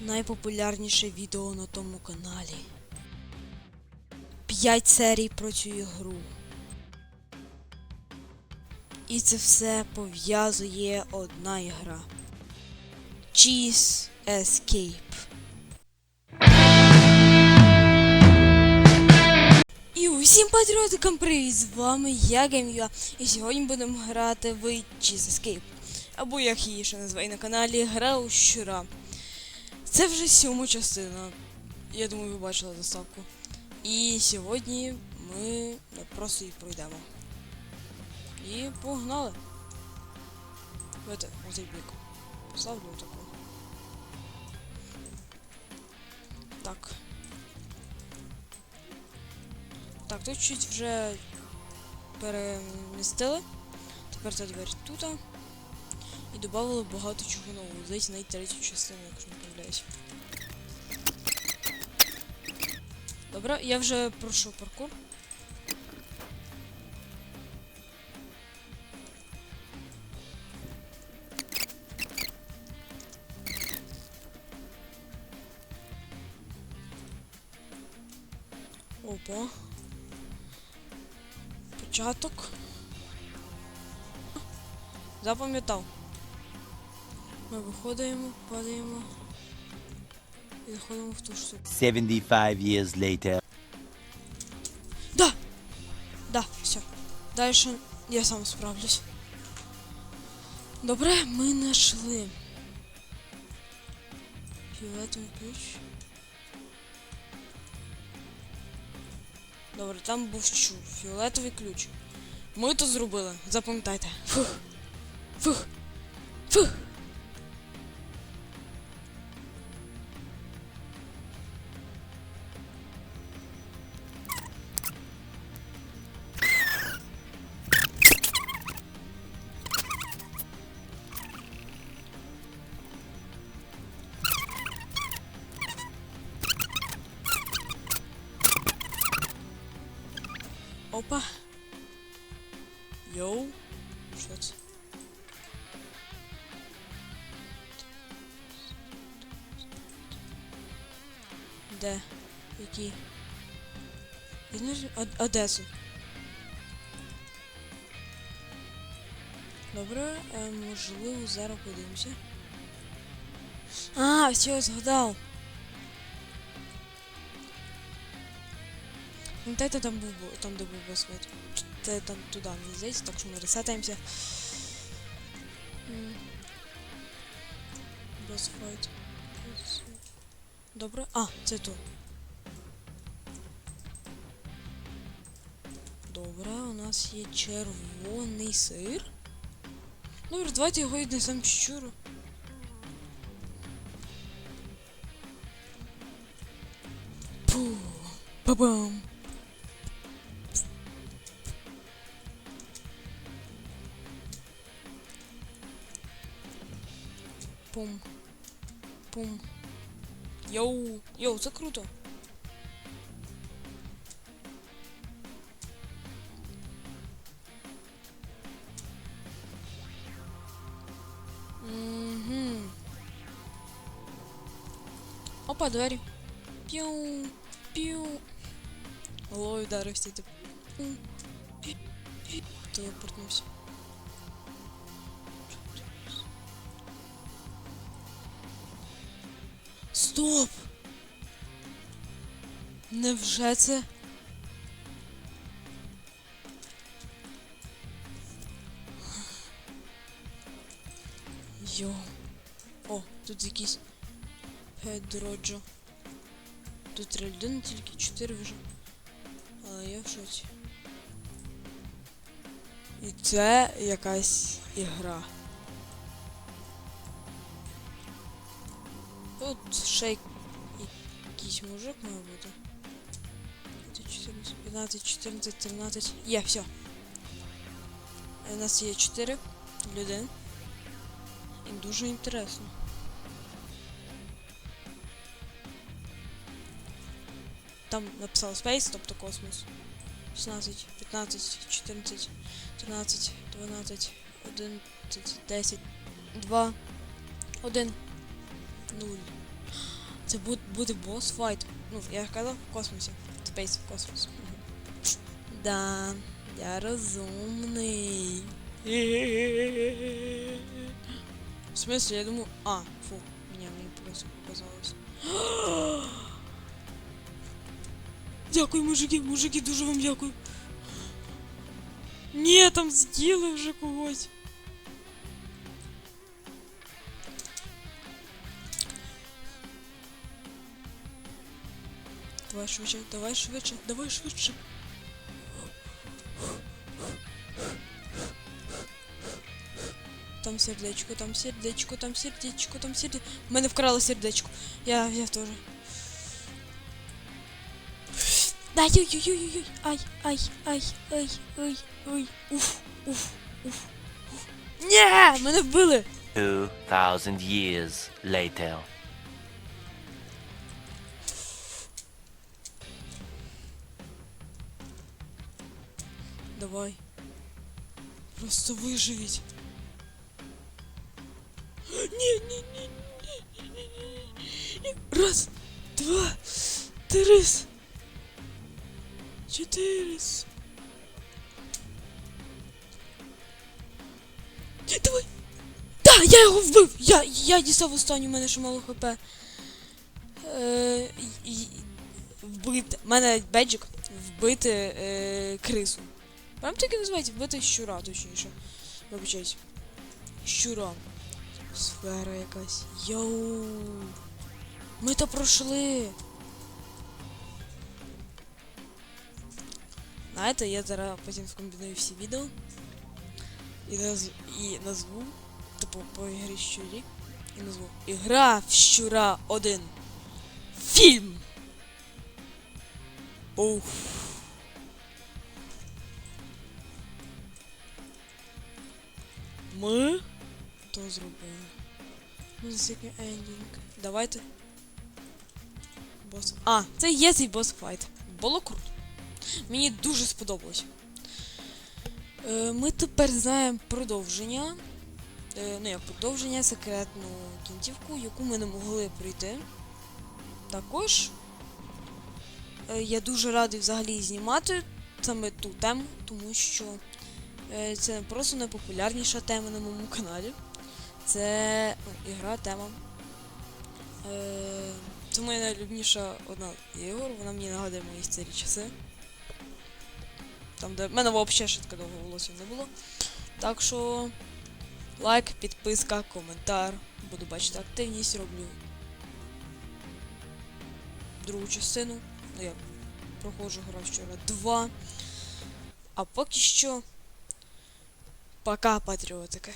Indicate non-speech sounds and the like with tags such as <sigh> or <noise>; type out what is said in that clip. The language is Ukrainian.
найпопулярніше відео на тому каналі. 5 серій про цю ігру. І це все пов'язує одна ігра. Cheese Escape. І усім патріотикам привіт! З вами я Гейм'юа. І сьогодні будемо грати в Cheese Escape. Або як її ще називає на каналі Гра у щура. Це вже сьома частина. Я думаю, ви бачили заставку. І сьогодні ми просто її пройдемо. І погнали. Давайте оцей бік. Поставлю таку. Так. Так, тут чуть вже перемістили. Тепер ця двері тут. І додали багато чого нового. Здається, навіть третю частину, якщо не помиляюсь. Добре, я вже пройшов паркур. Опа. Початок. Запам'ятав. Ми виходимо, падаємо. І заходимо в ту штуку. 75 years later. Да! Да, все. Дальше я сам справлюсь. Добре, ми знайшли. Фіолетовий ключ. Добре, там був чу. Фіолетовий ключ. Ми то зробили. Запам'ятайте. Фух. Фух. Фух. Опа. Йоу. Що це? Де? Які? Візьмеш Од- Одесу. Добре, е, можливо, зараз подивимося. А, все, я згадав. Пам'ятаєте, там був там, де був босфайт? Це там туди мені здається, так що ми ресетаємося. Босфайт. Добре. А, це то. Добре, у нас є червоний сир. Добре, давайте його віднесемо щуру. Пу. Ба-бам. Пум. Пум. Йоу. Йоу, це круто. Угу. Опа, двері. Піу. Піу. Ой, вдарився тип. Телепортнувся. Стоп! Невже це? Йо. О, тут якийсь Педроджо. Тут три людини, тільки чотири вже. Але я в шоці. І це якась ігра. Тут ще якийсь мужик має бути. 14, 15, 14, 13. Є, все. У нас є 4 людини. І дуже інтересно. Там написав Space, тобто космос. 16, 15, 14, 13, 12, 11, 10, 2, 1, 0. Це буде, буде босс файт. Ну, я ж казав в космосі. Спейс в космос. Мгм. Да, я розумний. В смысле, я думаю... А, фу, меня мені просто показалось. <gasps> Дякую, мужики, мужики, дуже вам дякую. Ні, там з'їли вже когось. Давай швидше, давай швидше, давай швидше. Там сердечко, там сердечко, там сердечко, там сердечко. Мене вкрало сердечко. Я, я тоже. Да, ой, ой, ой, ой, ай, ай, ай, ай, ай, ай, уф, уф, уф. Ні, мене вбили. 2,000 years later. Давай. Просто выживить. Не, не, не, не, не, не, не. Раз, два, три, четыре. Давай. Да, я його вбив! Я, я дістав останню, у мене ще мало хп. Е, вбити. У мене беджик вбити е, крису. І називається вбити щура, точніше. Вибачаюсь. Щура. Сфера якась. Йоу. Ми то пройшли. Знаєте, я зараз потім скомбіную всі відео. І, наз... і назву. Типу по ігрі щурі. І назву. Ігра в щура 1. Фільм. Ух. Ми то зробили. Музика ендінг. Давайте. Бос. А, це є цей бос файт. Було круто. Мені дуже сподобалось. Е, ми тепер знаємо продовження. Е, ну як продовження, секретну кінцівку, яку ми не могли пройти. Також е, я дуже радий взагалі знімати саме ту тему, тому що Це просто найпопулярніша тема на моєму каналі. Це ігра тема. Е, Це моя найлюбніша одна ігор, вона мені нагадує мої старі часи. Там, де в мене взагалі ще таке довго волосся не було. Так що лайк, підписка, коментар. Буду бачити активність, роблю другу частину. Ну як, проходжу гра вчора 2. А поки що. Пока, патріотики.